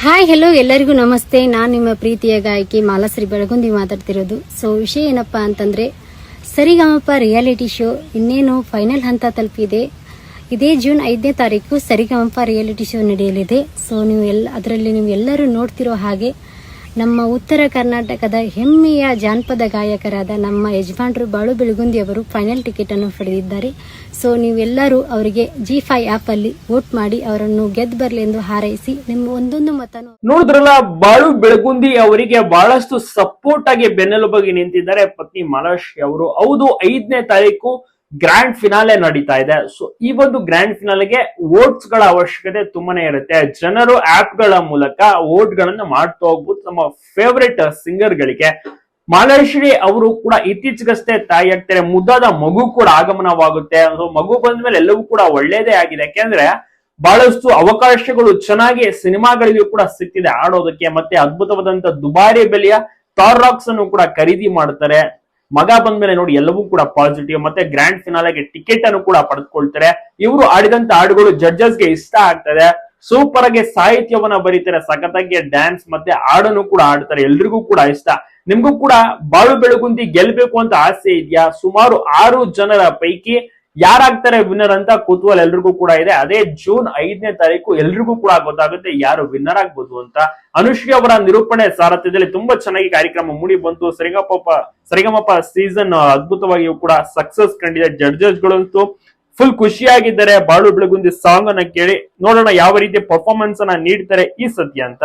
Hi hello ಎಲ್ಲರಿಗೂ ನಮಸ್ತೆ. ನಾನು ನಿಮ್ಮ ಪ್ರೀತಿಯ ಗಾಯಕಿ ಮಾಲಾಶ್ರೀ ಬೆಳಗುಂದಿ ಮಾತಾಡ್ತಿರೋದು. ಸೊ ವಿಷಯ ಏನಪ್ಪಾ ಅಂತಂದ್ರೆ, ಸರಿಗಮಪ ರಿಯಾಲಿಟಿ ಶೋ ಇನ್ನೇನು ಫೈನಲ್ ಹಂತ ತಲುಪಿದೆ. ಇದೇ ಜೂನ್ ಐದನೇ ತಾರೀಕು ಸರಿಗಮಪ ರಿಯಾಲಿಟಿ ಶೋ ನಡೆಯಲಿದೆ. ಸೊ ನೀವು ಎಲ್ಲ ಅದರಲ್ಲಿ ನೀವು ಎಲ್ಲರೂ ನೋಡ್ತಿರೋ ಹಾಗೆ ನಮ್ಮ ಉತ್ತರ ಕರ್ನಾಟಕದ ಹೆಮ್ಮೆಯ ಜಾನಪದ ಗಾಯಕರಾದ ನಮ್ಮ ಯಜಮಾನರು ಬಾಳು ಬೆಳಗುಂದಿ ಅವರು ಫೈನಲ್ ಟಿಕೆಟ್ ಅನ್ನು ಪಡೆದಿದ್ದಾರೆ. ಸೊ ನೀವೆಲ್ಲರೂ ಅವರಿಗೆ ಜಿ ಫೈ ಆಪ್ ಅಲ್ಲಿ ವೋಟ್ ಮಾಡಿ ಅವರನ್ನು ಗೆದ್ದು ಬರಲಿ ಎಂದು ಹಾರೈಸಿ ನಿಮ್ಮ ಒಂದೊಂದು ಮತನು ನೋಡಿದ್ರಲ್ಲ, ಬಾಳು ಬೆಳಗುಂದಿ ಅವರಿಗೆ ಬಹಳಷ್ಟು ಸಪೋರ್ಟ್ ಆಗಿ ಬೆನ್ನೆಲುಬಾಗಿ ನಿಂತಿದ್ದಾರೆ. ಪತ್ನಿ ಮಾಲಾಶ್ರೀ ಅವರು. ಹೌದು, ಐದನೇ ತಾರೀಕು ಗ್ರ್ಯಾಂಡ್ ಫಿನಾಲೆ ನಡೀತಾ ಇದೆ. ಸೊ ಈ ಒಂದು ಗ್ರ್ಯಾಂಡ್ ಫಿನಾಲೆಗೆ ವೋಟ್ಸ್ಗಳ ಅವಶ್ಯಕತೆ ತುಂಬಾನೇ ಇರುತ್ತೆ. ಜನರು ಆಪ್ಗಳ ಮೂಲಕ ವೋಟ್ ಗಳನ್ನ ಮಾಡ್ತಾ ಹೋಗ್ಬೋದು. ನಮ್ಮ ಫೇವರೆಟ್ ಸಿಂಗರ್ ಗಳಿಗೆ. ಮಾಲೇಶ್ವರಿ ಅವರು ಕೂಡ ಇತ್ತೀಚೆಗಷ್ಟೇ ತಾಯಿ ಆಗ್ತಾರೆ. ಮುದ್ದಾದ ಮಗು ಕೂಡ ಆಗಮನವಾಗುತ್ತೆ. ಮಗು ಬಂದ್ಮೇಲೆ ಎಲ್ಲವೂ ಕೂಡ ಒಳ್ಳೇದೇ ಆಗಿದೆ. ಯಾಕೆಂದ್ರೆ ಬಹಳಷ್ಟು ಅವಕಾಶಗಳು ಚೆನ್ನಾಗಿ ಸಿನಿಮಾಗಳಿಗೂ ಕೂಡ ಸಿಕ್ಕಿದೆ ಆಡೋದಕ್ಕೆ. ಮತ್ತೆ ಅದ್ಭುತವಾದಂತ ದುಬಾರಿ ಬೆಲೆಯ ಟಾರ್ ರಾಕ್ಸ್ ಅನ್ನು ಕೂಡ ಖರೀದಿ ಮಾಡ್ತಾರೆ. ಮಗ ಬಂದ್ಮೇಲೆ ನೋಡಿ ಎಲ್ಲವೂ ಕೂಡ ಪಾಸಿಟಿವ್ ಮತ್ತೆ ಗ್ರ್ಯಾಂಡ್ ಫಿನಾಲೆಗೆ ಟಿಕೆಟ್ ಅನ್ನು ಕೂಡ ಪಡೆದುಕೊಳ್ತಾರೆ. ಇವರು ಆಡಿದಂತ ಹಾಡುಗಳು ಜಡ್ಜಸ್ಗೆ ಇಷ್ಟ ಆಗ್ತದೆ. ಸೂಪರ್ ಆಗಿ ಸಾಹಿತ್ಯವನ್ನ ಬರೀತಾರೆ, ಸಖತ್ತಾಗಿ ಡ್ಯಾನ್ಸ್ ಮತ್ತೆ ಹಾಡನ್ನು ಕೂಡ ಆಡ್ತಾರೆ ಎಲ್ರಿಗೂ ಕೂಡ ಇಷ್ಟ. ನಿಮ್ಗೂ ಕೂಡ ಬಾಳು ಬೆಳಗುಂದಿ ಗೆಲ್ಬೇಕು ಅಂತ ಆಸೆ ಇದೆಯಾ? ಸುಮಾರು ಆರು ಜನರ ಪೈಕಿ ಯಾರಾಗ್ತಾರೆ ವಿನ್ನರ್ ಅಂತ ಕುತೂಹಲ ಎಲ್ರಿಗೂ ಕೂಡ ಇದೆ. ಅದೇ ಜೂನ್ ಐದನೇ ತಾರೀಕು ಎಲ್ರಿಗೂ ಕೂಡ ಗೊತ್ತಾಗುತ್ತೆ ಯಾರು ವಿನ್ನರ್ ಆಗ್ಬೋದು ಅಂತ. ಅನುಶ್ರೀ ಅವರ ನಿರೂಪಣೆ ಸಾರಥ್ಯದಲ್ಲಿ ತುಂಬಾ ಚೆನ್ನಾಗಿ ಕಾರ್ಯಕ್ರಮ ಮೂಡಿ ಬಂತು. ಸರಿಗಮಪ ಸರಿಗಮಪ ಸೀಸನ್ ಅದ್ಭುತವಾಗಿಯೂ ಕೂಡ ಸಕ್ಸಸ್ ಕಂಡಿದೆ. ಜಡ್ಜಸ್ ಗಳಂತೂ ಫುಲ್ ಖುಷಿಯಾಗಿದ್ದಾರೆ. ಬಾಳು ಬೆಳಗುಂದಿ ಸಾಂಗ್ ಅನ್ನ ಕೇಳಿ ನೋಡೋಣ ಯಾವ ರೀತಿ ಪರ್ಫಾರ್ಮೆನ್ಸ್ ಅನ್ನ ನೀಡ್ತಾರೆ ಈ ಸದ್ಯ ಅಂತ.